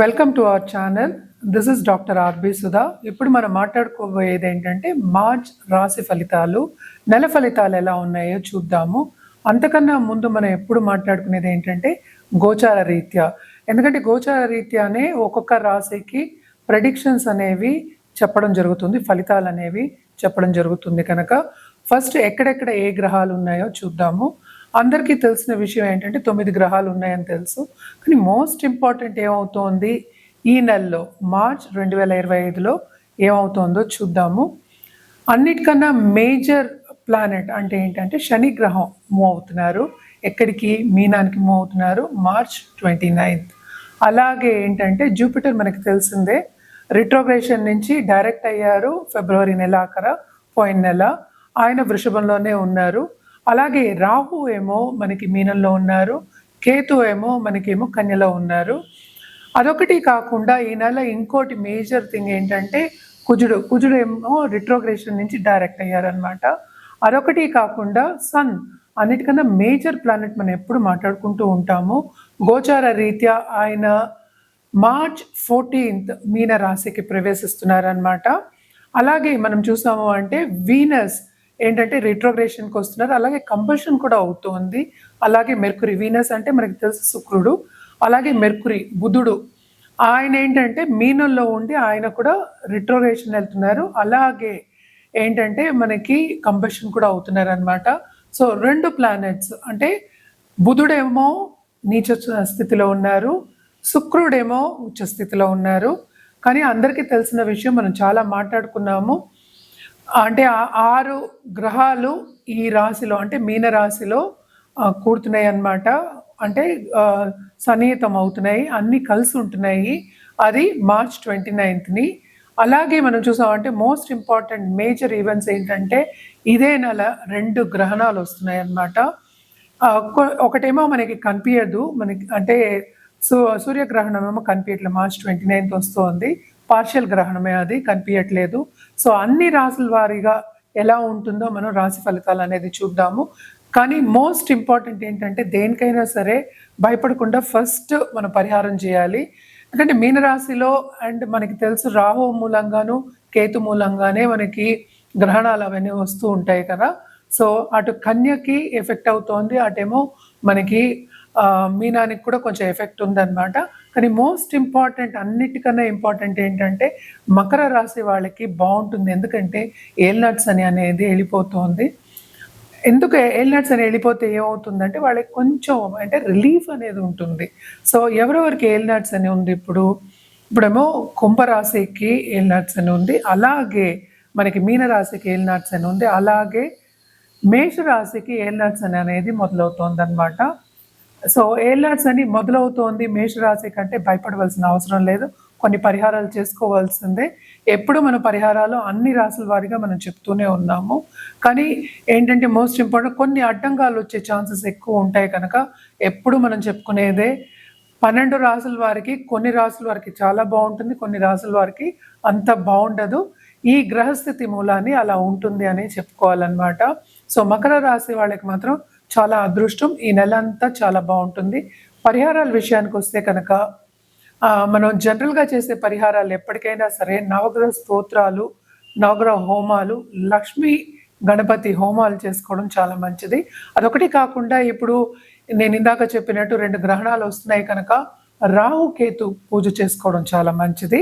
Welcome to our channel this is doctor R B Sudha ఇప్పుడు మనం మాట్లాడుకోబోయేది ఏంటంటే March రాశి ఫలితాలు నెల ఫలితాలు ఎలా ఉన్నాయో చూద్దాము. అంతకన్నా ముందు మనం ఎప్పుడు మాట్లాడుకునేది ఏంటంటే గోచార రీత్యా. ఎందుకంటే గోచార రీత్యానే ఒక్కొక్క రాశికి ప్రెడిక్షన్స్ అనేవి చెప్పడం జరుగుతుంది ఫలితాలు అనేవి చెప్పడం జరుగుతుంది కనుక. ఫస్ట్ ఎక్కడెక్కడ ఏ గ్రహాలు ఉన్నాయో చూద్దాము. అందరికీ తెలిసిన విషయం ఏంటంటే తొమ్మిది గ్రహాలు ఉన్నాయని తెలుసు. కానీ మోస్ట్ ఇంపార్టెంట్ ఏమవుతోంది? ఈ నెలలో మార్చ్ రెండు వేల ఇరవై ఐదులో ఏమవుతోందో చూద్దాము. అన్నిటికన్నా మేజర్ ప్లానెట్ అంటే ఏంటంటే శని గ్రహం మూవ్ అవుతున్నారు. ఎక్కడికి? మీనానికి మూవ్ అవుతున్నారు మార్చ్ ట్వంటీ నైన్త్. అలాగే ఏంటంటే జూపిటర్ మనకి తెలిసిందే రిట్రోగ్రేషన్ నుంచి డైరెక్ట్ అయ్యారు ఫిబ్రవరి నెల ఆఖర పోయిన నెల. ఆయన వృషభంలోనే ఉన్నారు. అలాగే రాహు ఏమో మనకి మీనంలో ఉన్నారు కేతు ఏమో మనకేమో కన్యలో ఉన్నారు. అదొకటి కాకుండా ఈ నెల ఇంకోటి మేజర్ థింగ్ ఏంటంటే కుజుడు కుజుడు ఏమో రిట్రోగ్రేషన్ నుంచి డైరెక్ట్ అయ్యారనమాట అదొకటి కాకుండా సన్ అన్నిటికన్నా మేజర్ ప్లానెట్ మనం ఎప్పుడు మాట్లాడుకుంటూ ఉంటాము. గోచార రీత్యా ఆయన మార్చ్ ఫోర్టీన్త్ మీన రాశికి ప్రవేశిస్తున్నారనమాట అలాగే మనం చూసాము అంటే వీనస్ ఏంటంటే రిట్రోగ్రేషన్కి వస్తున్నారు అలాగే కంపల్షన్ కూడా అవుతుంది. అలాగే మెర్కురీ వీనస్ అంటే మనకి తెలుసు శుక్రుడు. అలాగే మెర్కురీ బుధుడు. ఆయన ఏంటంటే మీనంలో ఉండి ఆయన కూడా రిట్రోగ్రేషన్ వెళ్తున్నారు. అలాగే ఏంటంటే మనకి కంబషన్ కూడా అవుతున్నారు అనమాట సో రెండు ప్లానెట్స్ అంటే బుధుడేమో నీచ స్థితిలో ఉన్నారు. శుక్రుడేమో ఉచ్చ స్థితిలో ఉన్నారు. కానీ అందరికీ తెలిసిన విషయం మనం చాలా మాట్లాడుకున్నాము. అంటే ఆరు గ్రహాలు ఈ రాశిలో అంటే మీన రాశిలో కూడుతున్నాయి అన్నమాట. అంటే సన్నిహితం అవుతున్నాయి అన్నీ కలిసి ఉంటున్నాయి. అది మార్చ్ ట్వంటీ నైన్త్ని అలాగే మనం చూసామంటే మోస్ట్ ఇంపార్టెంట్ మేజర్ ఈవెంట్స్ ఏంటంటే ఇదే నెల రెండు గ్రహణాలు వస్తున్నాయి అన్నమాట. ఒకటేమో మనకి కనిపించదు మనకి అంటే సూ సూర్యగ్రహణం ఏమో కనిపించట్లేదు మార్చ్ ట్వంటీ నైన్త్ వస్తుంది. పార్షియల్ గ్రహణమే అది కనిపించట్లేదు సో అన్ని రాసుల వారీగా ఎలా ఉంటుందో మనం రాశి ఫలితాలు అనేది చూద్దాము. కానీ మోస్ట్ ఇంపార్టెంట్ ఏంటంటే దేనికైనా సరే భయపడకుండా ఫస్ట్ మనం పరిహారం చేయాలి. ఎందుకంటే మీనరాశిలో అండ్ మనకి తెలుసు రాహు మూలంగాను కేతు మూలంగానే మనకి గ్రహణాలు అవన్నీ వస్తూ ఉంటాయి కదా. సో అటు కన్యకి ఎఫెక్ట్ అవుతోంది అటేమో మనకి మీనానికి కూడా కొంచెం ఎఫెక్ట్ ఉందన్నమాట. కానీ మోస్ట్ ఇంపార్టెంట్ అన్నిటికన్నా ఇంపార్టెంట్ ఏంటంటే మకర రాశి వాళ్ళకి బాగుంటుంది. ఎందుకంటే ఏల్నట్స్ అని అనేది వెళ్ళిపోతుంది. ఎందుకు ఏల్నట్స్ అని వెళ్ళిపోతే ఏమవుతుందంటే వాళ్ళకి కొంచెం అంటే రిలీఫ్ అనేది ఉంటుంది. సో ఎవరెవరికి ఏల్నట్స్ అని ఉంది ఇప్పుడు? ఇప్పుడేమో కుంభరాశికి ఏల్నట్స్ అని ఉంది. అలాగే మనకి మీనరాశికి ఏల్నట్స్ అని ఉంది. అలాగే మేషరాశికి ఏల్నట్స్ అని అనేది మొదలవుతుంది అనమాట సో ఏలర్స్ అని మొదలవుతోంది మేషరాశి కంటే భయపడవలసిన అవసరం లేదు. కొన్ని పరిహారాలు చేసుకోవాల్సిందే. ఎప్పుడు మన పరిహారాలు అన్ని రాసుల వారిగా మనం చెప్తూనే ఉన్నాము. కానీ ఏంటంటే మోస్ట్ ఇంపార్టెంట్ కొన్ని అడ్డంగాలు వచ్చే ఛాన్సెస్ ఎక్కువ ఉంటాయి కనుక ఎప్పుడు మనం చెప్పుకునేదే పన్నెండు రాసుల వారికి కొన్ని రాసుల వారికి చాలా బాగుంటుంది కొన్ని రాసుల వారికి అంత బాగుండదు. ఈ గ్రహస్థితి మూలాన్ని అలా ఉంటుంది అని చెప్పుకోవాలన్నమాట. సో మకర రాశి వాళ్ళకి మాత్రం చాలా అదృష్టం. ఈ నెల అంతా చాలా బాగుంటుంది. పరిహారాల విషయానికి వస్తే కనుక మనం జనరల్గా చేసే పరిహారాలు ఎప్పటికైనా సరే నవగ్రహ స్తోత్రాలు నవగ్రహ హోమాలు లక్ష్మీ గణపతి హోమాలు చేసుకోవడం చాలా మంచిది. అదొకటి కాకుండా ఇప్పుడు నేను ఇందాక చెప్పినట్టు రెండు గ్రహణాలు వస్తున్నాయి కనుక రాహుకేతు పూజ చేసుకోవడం చాలా మంచిది.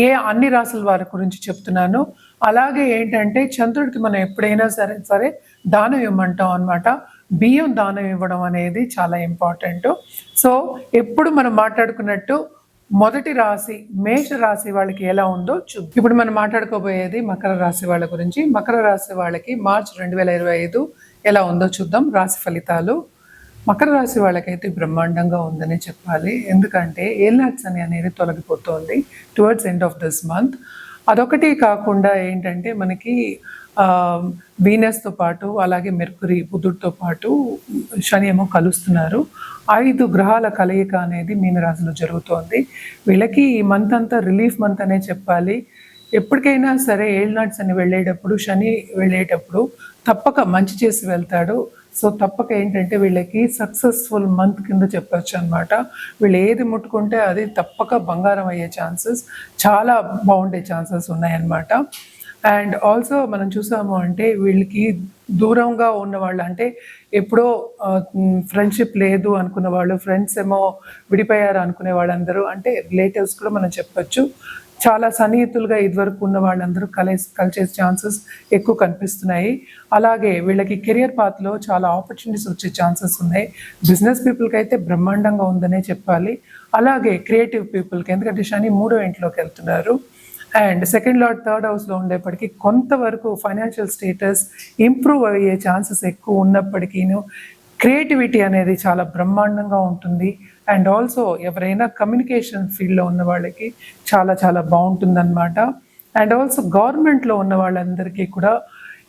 ఏ అన్ని రాసుల వారి గురించి చెప్తున్నాను. అలాగే ఏంటంటే చంద్రుడికి మనం ఎప్పుడైనా సరే సరే దానం ఇవ్వమంటాం అనమాట బియ్యం దానం ఇవ్వడం అనేది చాలా ఇంపార్టెంట్. సో ఎప్పుడు మనం మాట్లాడుకున్నట్టు మొదటి రాశి మేష రాశి వాళ్ళకి ఎలా ఉందో చూద్దాం. ఇప్పుడు మనం మాట్లాడుకోబోయేది మకర రాశి వాళ్ళ గురించి. మకర రాశి వాళ్ళకి మార్చ్ రెండు వేల ఇరవై ఐదు ఎలా ఉందో చూద్దాం. రాశి ఫలితాలు. మకర రాశి వాళ్ళకైతే బ్రహ్మాండంగా ఉందని చెప్పాలి. ఎందుకంటే ఏలాక్స్ అని అనేది తొలగిపోతుంది. Towards end of this month అదొకటి కాకుండా ఏంటంటే మనకి వీనస్తో పాటు అలాగే మెర్కురీ బుధుడితో పాటు శని ఏమో కలుస్తున్నారు. ఐదు గ్రహాల కలయిక అనేది మీనరాశిలో జరుగుతోంది. వీళ్ళకి ఈ మంత్ అంతా రిలీఫ్ మంత్ అనే చెప్పాలి. ఎప్పటికైనా సరే ఏళ్ళనాట్స్ అని వెళ్ళేటప్పుడు శని వెళ్ళేటప్పుడు తప్పక మంచి చేసి వెళ్తాడు. సో తప్పక ఏంటంటే వీళ్ళకి సక్సెస్ఫుల్ మంత్ కింద చెప్పచ్చు అనమాట వీళ్ళు ఏది ముట్టుకుంటే అది తప్పక బంగారం అయ్యే ఛాన్సెస్ చాలా బాగుండే ఛాన్సెస్ ఉన్నాయన్నమాట. అండ్ ఆల్సో మనం చూసాము అంటే వీళ్ళకి దూరంగా ఉన్న వాళ్ళు అంటే ఎప్పుడో ఫ్రెండ్షిప్ లేదు అనుకున్న వాళ్ళు ఫ్రెండ్స్ ఏమో విడిపోయారు అనుకునే వాళ్ళందరూ అంటే రిలేటివ్స్ కూడా మనం చెప్పొచ్చు. చాలా సన్నిహితులుగా ఇదివరకు ఉన్న వాళ్ళందరూ కలిసి కలిసే ఛాన్సెస్ ఎక్కువ కనిపిస్తున్నాయి. అలాగే వీళ్ళకి కెరియర్ పాత్లో చాలా ఆపర్చునిటీస్ వచ్చే ఛాన్సెస్ ఉన్నాయి. బిజినెస్ పీపుల్కి అయితే బ్రహ్మాండంగా ఉందనే చెప్పాలి. అలాగే క్రియేటివ్ పీపుల్కి ఎందుకంటే శని మూడో ఇంట్లోకి వెళ్తున్నారు. అండ్ సెకండ్ లాట్ థర్డ్ హౌస్లో ఉండేప్పటికీ కొంతవరకు ఫైనాన్షియల్ స్టేటస్ ఇంప్రూవ్ అయ్యే ఛాన్సెస్ ఎక్కువ ఉన్నప్పటికీను క్రియేటివిటీ అనేది చాలా బ్రహ్మాండంగా ఉంటుంది. అండ్ ఆల్సో ఎవరైనా కమ్యూనికేషన్ ఫీల్డ్లో ఉన్న వాళ్ళకి చాలా చాలా బాగుంటుందన్నమాట. అండ్ ఆల్సో గవర్నమెంట్లో ఉన్న వాళ్ళందరికీ కూడా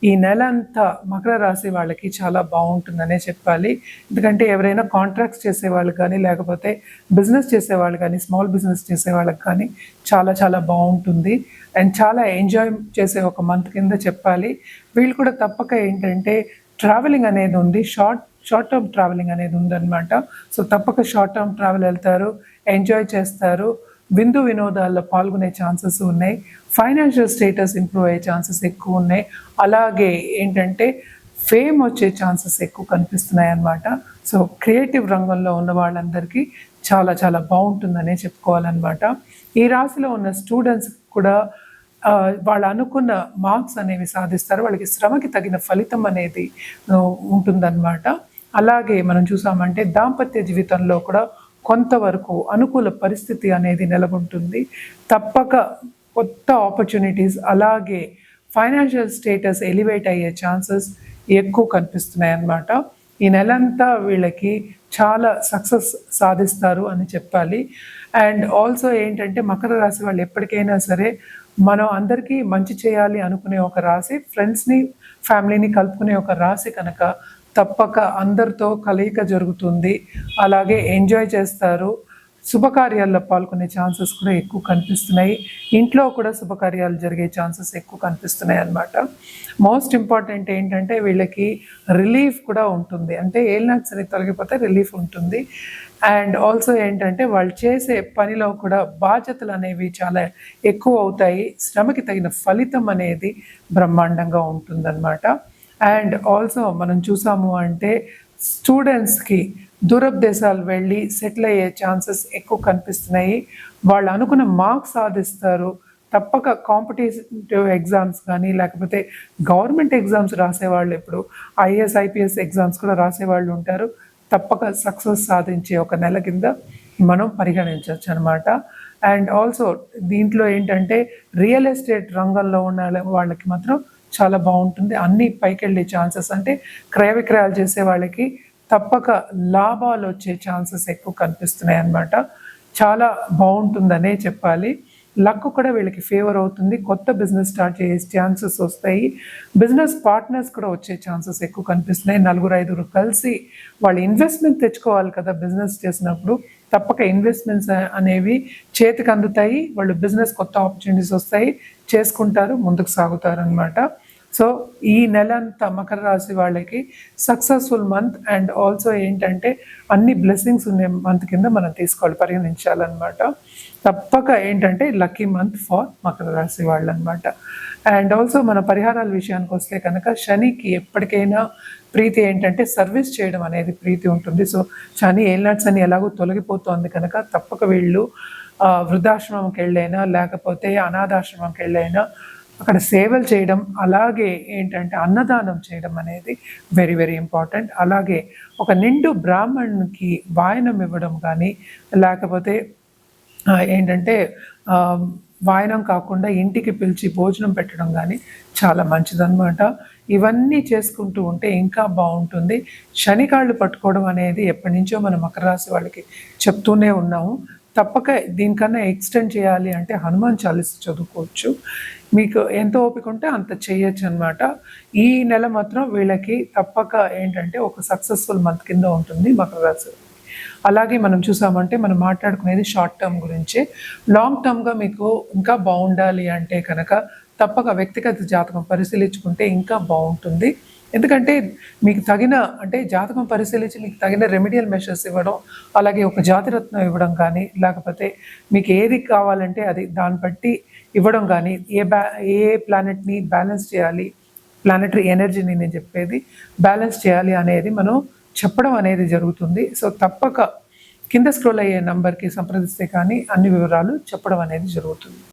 ఈ నెల అంతా మకర రాశి వాళ్ళకి చాలా బాగుంటుందనే చెప్పాలి. ఎందుకంటే ఎవరైనా కాంట్రాక్ట్స్ చేసే వాళ్ళు కానీ లేకపోతే బిజినెస్ చేసే వాళ్ళు కానీ స్మాల్ బిజినెస్ చేసే వాళ్ళకి కానీ చాలా చాలా బాగుంటుంది. అండ్ చాలా ఎంజాయ్ చేసే ఒక మంత్ కింద చెప్పాలి. వీళ్ళు కూడా తప్పక ఏంటంటే ట్రావెలింగ్ అనేది ఉంది. షార్ట్ షార్ట్ టర్మ్ ట్రావెలింగ్ అనేది ఉందన్నమాట. సో తప్పక షార్ట్ టర్మ్ ట్రావెల్ వెళ్తారు ఎంజాయ్ చేస్తారు. విందు వినోదాల్లో పాల్గొనే ఛాన్సెస్ ఉన్నాయి. ఫైనాన్షియల్ స్టేటస్ ఇంప్రూవ్ అయ్యే ఛాన్సెస్ ఎక్కువ ఉన్నాయి. అలాగే ఏంటంటే ఫేమ్ వచ్చే ఛాన్సెస్ ఎక్కువ కనిపిస్తున్నాయి అన్నమాట. సో క్రియేటివ్ రంగంలో ఉన్న వాళ్ళందరికీ చాలా చాలా బాగుంటుందనే చెప్పుకోవాలన్నమాట. ఈ రాశిలో ఉన్న స్టూడెంట్స్ కూడా వాళ్ళు అనుకున్న మార్క్స్ అనేవి సాధిస్తారు. వాళ్ళకి శ్రమకి తగిన ఫలితం అనేది ఉంటుందన్నమాట. అలాగే మనం చూసామంటే దాంపత్య జీవితంలో కూడా కొంతవరకు అనుకూల పరిస్థితి అనేది నెలకొంటుంది. తప్పక కొత్త ఆపర్చునిటీస్ అలాగే ఫైనాన్షియల్ స్టేటస్ ఎలివేట్ అయ్యే ఛాన్సెస్ ఎక్కువ కనిపిస్తున్నాయి అన్నమాట ఈ నెలంతా వీళ్ళకి చాలా సక్సెస్ సాధిస్తారు అని చెప్పాలి. అండ్ ఆల్సో ఏంటంటే మకర రాశి వాళ్ళు ఎప్పటికైనా సరే మనం అందరికీ మంచి చేయాలి అనుకునే ఒక రాశి ఫ్రెండ్స్ని ఫ్యామిలీని కలుపుకునే ఒక రాశి కనుక తప్పక అందరితో కలయిక జరుగుతుంది. అలాగే ఎంజాయ్ చేస్తారు. శుభకార్యాల్లో పాల్గొనే ఛాన్సెస్ కూడా ఎక్కువ కనిపిస్తున్నాయి. ఇంట్లో కూడా శుభకార్యాలు జరిగే ఛాన్సెస్ ఎక్కువ కనిపిస్తున్నాయి అన్నమాట. మోస్ట్ ఇంపార్టెంట్ ఏంటంటే వీళ్ళకి రిలీఫ్ కూడా ఉంటుంది. అంటే ఏలినాట్స్ అనేది తొలగిపోతే రిలీఫ్ ఉంటుంది. అండ్ ఆల్సో ఏంటంటే వాళ్ళు చేసే పనిలో కూడా బాధ్యతలు అనేవి చాలా ఎక్కువ అవుతాయి. శ్రమకి తగిన ఫలితం అనేది బ్రహ్మాండంగా ఉంటుందన్నమాట. అండ్ ఆల్సో మనం చూసాము అంటే స్టూడెంట్స్కి దూరదేశాలు వెళ్ళి సెటిల్ అయ్యే ఛాన్సెస్ ఎక్కువ కనిపిస్తున్నాయి. వాళ్ళు అనుకున్న మార్క్స్ సాధిస్తారు. తప్పక కాంపిటేటివ్ ఎగ్జామ్స్ కానీ లేకపోతే గవర్నమెంట్ ఎగ్జామ్స్ రాసేవాళ్ళు ఇప్పుడు ఐఏఎస్ ఐపీఎస్ ఎగ్జామ్స్ కూడా రాసేవాళ్ళు ఉంటారు. తప్పక సక్సెస్ సాధించే ఒక నెల కింద మనం పరిగణించవచ్చు అనమాట అండ్ ఆల్సో దీంట్లో ఏంటంటే రియల్ ఎస్టేట్ రంగంలో ఉన్న వాళ్ళకి మాత్రం చాలా బాగుంటుంది. అన్ని పైకి వెళ్ళే ఛాన్సెస్ అంటే క్రయ విక్రయాలు చేసే వాళ్ళకి తప్పక లాభాలు వచ్చే ఛాన్సెస్ ఎక్కువ కనిపిస్తున్నాయి అన్నమాట. చాలా బాగుంటుందనే చెప్పాలి. లక్ కూడా వీళ్ళకి ఫేవర్ అవుతుంది. కొత్త బిజినెస్ స్టార్ట్ చేసే ఛాన్సెస్ వస్తాయి. బిజినెస్ పార్ట్నర్స్ కూడా వచ్చే ఛాన్సెస్ ఎక్కువ కనిపిస్తున్నాయి. నలుగురు ఐదుగురు కలిసి వాళ్ళు ఇన్వెస్ట్మెంట్ తెచ్చుకోవాలి కదా బిజినెస్ చేసినప్పుడు. తప్పక ఇన్వెస్ట్మెంట్స్ అనేవి చేతికి అందుతాయి. వాళ్ళు బిజినెస్ కొత్త ఆపర్చునిటీస్ వస్తాయి. చేసుకుంటారు ముందుకు సాగుతారు అనమాట సో ఈ నెల అంతా మకర రాశి వాళ్ళకి సక్సెస్ఫుల్ మంత్ అండ్ ఆల్సో ఏంటంటే అన్ని బ్లెస్సింగ్స్ ఉండే మంత్ కింద మనం తీసుకోవాలి పరిగణించాలన్నమాట. తప్పక ఏంటంటే లక్కీ మంత్ ఫర్ మకర రాశి వాళ్ళు అనమాట అండ్ ఆల్సో మన పరిహారాల విషయానికి వస్తే కనుక శనికి ఎప్పటికైనా ప్రీతి ఏంటంటే సర్వీస్ చేయడం అనేది ప్రీతి ఉంటుంది. సో శని ఏళ్ళనాట్స్ శని ఎలాగో తొలగిపోతుంది కనుక తప్పక వీళ్ళు వృద్ధాశ్రమంకి వెళ్ళైనా లేకపోతే అనాథాశ్రమంకి వెళ్ళైనా అక్కడ సేవలు చేయడం అలాగే ఏంటంటే అన్నదానం చేయడం అనేది వెరీ వెరీ ఇంపార్టెంట్ అలాగే ఒక నిండు బ్రాహ్మణునికి వాయనం ఇవ్వడం కానీ లేకపోతే ఏంటంటే వాయనం కాకుండా ఇంటికి పిలిచి భోజనం పెట్టడం కానీ చాలా మంచిదన్నమాట. ఇవన్నీ చేసుకుంటూ ఉంటే ఇంకా బాగుంటుంది. శనికాళ్ళు పట్టుకోవడం అనేది ఎప్పటి నుంచో మనం మకర రాశి వాళ్ళకి చెప్తూనే ఉన్నాము. తప్పక దీనికన్నా ఎక్స్టెండ్ చేయాలి అంటే హనుమాన్ చాలీస చదువుకోవచ్చు. మీకు ఎంత ఓపిక ఉంటే అంత చేయొచ్చు అనమాట ఈ నెల మాత్రం వీళ్ళకి తప్పక ఏంటంటే ఒక సక్సెస్ఫుల్ మంత్ కింద ఉంటుంది మకర రాశి అలాగే మనం చూసామంటే మనం మాట్లాడుకునేది షార్ట్ టర్మ్ గురించి. లాంగ్ టర్మ్గా మీకు ఇంకా బాగుండాలి అంటే కనుక తప్పక వ్యక్తిగత జాతకం పరిశీలించుకుంటే ఇంకా బాగుంటుంది. ఎందుకంటే మీకు తగిన అంటే జాతకం పరిశీలించి మీకు తగిన రెమెడియల్ మెషర్స్ ఇవ్వడం అలాగే ఒక జాతిరత్నం ఇవ్వడం కానీ లేకపోతే మీకు ఏది కావాలంటే అది దాన్ని బట్టి ఇవ్వడం కానీ ఏ బ్యా ఏ ప్లానెట్ని బ్యాలెన్స్ చేయాలి ప్లానెటరీ ఎనర్జీని నేను చెప్పేది బ్యాలెన్స్ చేయాలి అనేది మనం చెప్పడం అనేది జరుగుతుంది. సో తప్పక కింద స్క్రోల్ అయ్యే నంబర్కి సంప్రదిస్తే కానీ అన్ని వివరాలు చెప్పడం అనేది జరుగుతుంది.